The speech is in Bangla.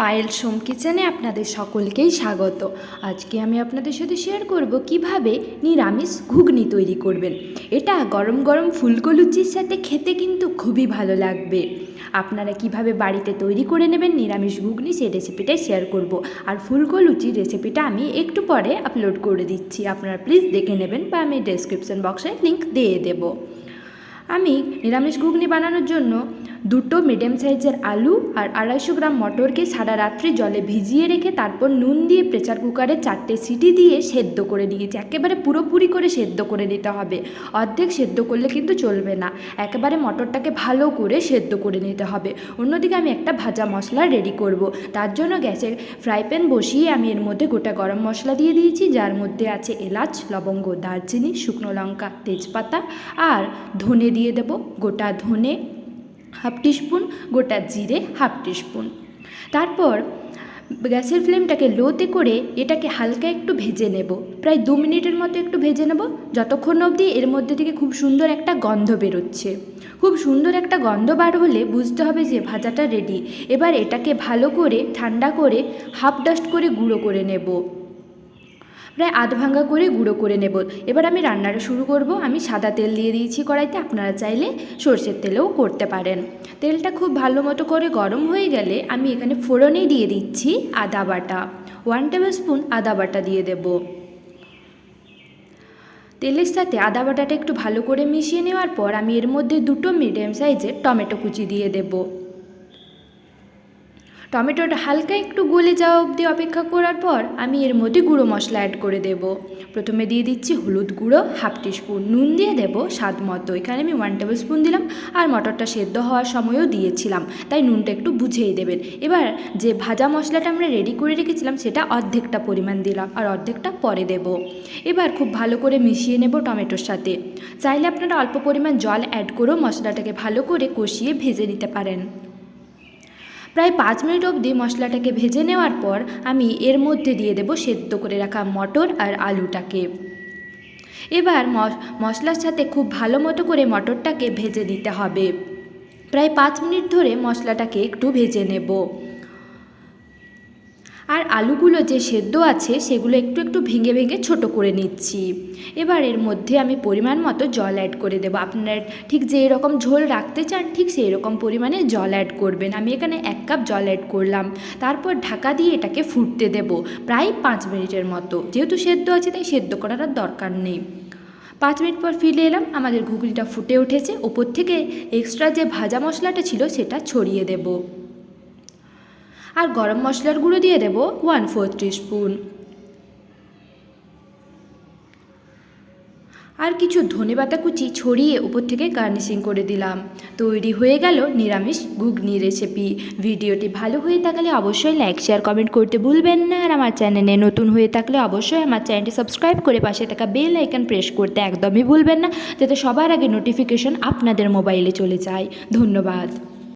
পায়েল সোম কিচেনে আপনাদের সকলকেই স্বাগত। আজকে আমি আপনাদের সাথে শেয়ার করব কীভাবে নিরামিষ ঘুগনি তৈরি করবেন। এটা গরম গরম ফুলকো লুচির সাথে খেতে কিন্তু খুবই ভালো লাগবে। আপনারা কীভাবে বাড়িতে তৈরি করে নেবেন নিরামিষ ঘুগনি সেই রেসিপিটাই শেয়ার করব। আর ফুলকো লুচির রেসিপিটা আমি একটু পরে আপলোড করে দিচ্ছি। আপনারা প্লিজ দেখে নেবেন বা আমি ডেসক্রিপশন বক্সে লিঙ্ক দিয়ে দেবো। আমি নিরামিষ ঘুগনি বানানোর জন্য দুটো মিডিয়াম সাইজের আলু আর আড়াইশো গ্রাম মটরকে সারা রাত্রি জলে ভিজিয়ে রেখে তারপর নুন দিয়ে প্রেসার কুকারে চারটে সিটি দিয়ে সেদ্ধ করে নিয়েছি। একেবারে পুরোপুরি করে সেদ্ধ করে নিতে হবে। অর্ধেক সেদ্ধ করলে কিন্তু চলবে না। একেবারে মটরটাকে ভালো করে সেদ্ধ করে নিতে হবে। অন্যদিকে আমি একটা ভাজা মশলা রেডি করব। তার জন্য গ্যাসে ফ্রাই প্যান বসিয়ে আমি এর মধ্যে গোটা গরম মশলা দিয়ে দিয়েছি। যার মধ্যে আছে এলাচ, লবঙ্গ, দারচিনি, শুকনো লঙ্কা, তেজপাতা আর ধনে দিয়ে দেব। গোটা ধনে হাফ টিস্পুন, গোটা জিরে হাফ টিস্পুন। তারপর গ্যাসের ফ্লেমটাকে লোতে করে এটাকে হালকা একটু ভেজে নেব। প্রায় দু মিনিটের মতো একটু ভেজে নেব। যতক্ষণ অবধি এর মধ্যে থেকে খুব সুন্দর একটা গন্ধ বেরোচ্ছে। খুব সুন্দর একটা গন্ধ বার হলে বুঝতে হবে যে ভাজাটা রেডি এবার এটাকে ভালো করে ঠান্ডা করে হাফ ডাস্ট করে গুঁড়ো করে নেব। প্রায় আধ ভাঙ্গা করে গুঁড়ো করে নেব। এবার আমি রান্নাটা শুরু করব। আমি সাদা তেল দিয়ে দিয়েছি কড়াইতে। আপনারা চাইলে সর্ষের তেলেও করতে পারেন। তেলটা খুব ভালো মতো করে গরম হয়ে গেলে আমি এখানে ফোড়নে দিয়ে দিচ্ছি আদা বাটা। ওয়ান টেবিল স্পুন আদা বাটা দিয়ে দেব। তেলের সাথে আদা বাটাটা একটু ভালো করে মিশিয়ে নেওয়ার পর আমি এর মধ্যে দুটো মিডিয়াম সাইজের টমেটো কুচি দিয়ে দেবো। টমেটোটা হালকা একটু গলে যাওয়া অবধি অপেক্ষা করার পর আমি এর মধ্যে গুঁড়ো মশলা অ্যাড করে দেব। প্রথমে দিয়ে দিচ্ছি হলুদ গুঁড়ো হাফ টিস্পুন নুন দিয়ে দেব, স্বাদ মতো। এখানে আমি ওয়ান টেবিল স্পুন দিলাম আর মটরটা সেদ্ধ হওয়ার সময়ও দিয়েছিলাম, তাই নুনটা একটু বুঝেই দেবেন। এবার যে ভাজা মশলাটা আমরা রেডি করে রেখেছিলাম, সেটা অর্ধেকটা পরিমাণ দিলাম আর অর্ধেকটা পরে দেব। এবার খুব ভালো করে মিশিয়ে নেব টমেটোর সাথে। চাইলে আপনারা অল্প পরিমাণ জল অ্যাড করেও মশলাটাকে ভালো করে কষিয়ে ভেজে নিতে পারেন। প্রায় পাঁচ মিনিট অবধি মশলাটাকে ভেজে নেওয়ার পর আমি এর মধ্যে দিয়ে দেব সেদ্ধ করে রাখা মটর আর আলুটাকে। এবার মশলার সাথে খুব ভালো মতো করে মটরটাকে ভেজে দিতে হবে। প্রায় পাঁচ মিনিট ধরে মশলাটাকে একটু ভেজে নেব। আর আলুগুলো যে সেদ্ধ আছে সেগুলো একটু একটু ভেঙে ভেঙে ছোট করে নিচ্ছি। এবার এর মধ্যে আমি পরিমাণ মতো জল অ্যাড করে দেবো। আপনার ঠিক যে এরকম ঝোল রাখতে চান, ঠিক সেই রকম পরিমাণে জল অ্যাড করবেন। আমি এখানে এক কাপ জল অ্যাড করলাম। তারপর ঢাকা দিয়ে এটাকে ফুটতে দেব প্রায় পাঁচ মিনিটের মতো। যেহেতু সেদ্ধ আছে, তাই সেদ্ধ করার আর দরকার নেই। পাঁচ মিনিট পর ফিরে এলাম। আমাদের ঘুগনিটা ফুটে উঠেছে। ওপর থেকে এক্সট্রা যে ভাজা মশলাটা ছিল, সেটা ছড়িয়ে দেবো। আর গরম মশলার গুঁড়ো দিয়ে দেব ওয়ান ফোর স্পুন আর কিছু ধনে পাতা কুচি ছড়িয়ে উপর থেকে গার্নিশিং করে দিলাম। তৈরি হয়ে গেল নিরামিষ ঘুগনি রেসিপি ভিডিওটি ভালো হয়ে থাকলে অবশ্যই লাইক শেয়ার কমেন্ট করতে ভুলবেন না। আর আমার চ্যানেলে নতুন হয়ে থাকলে অবশ্যই আমার চ্যানেলটি সাবস্ক্রাইব করে পাশে থাকা বেল আইকন প্রেস করতে একদমই ভুলবেন না, যাতে সবার আগে নোটিফিকেশন আপনাদের মোবাইলে চলে যায়। ধন্যবাদ।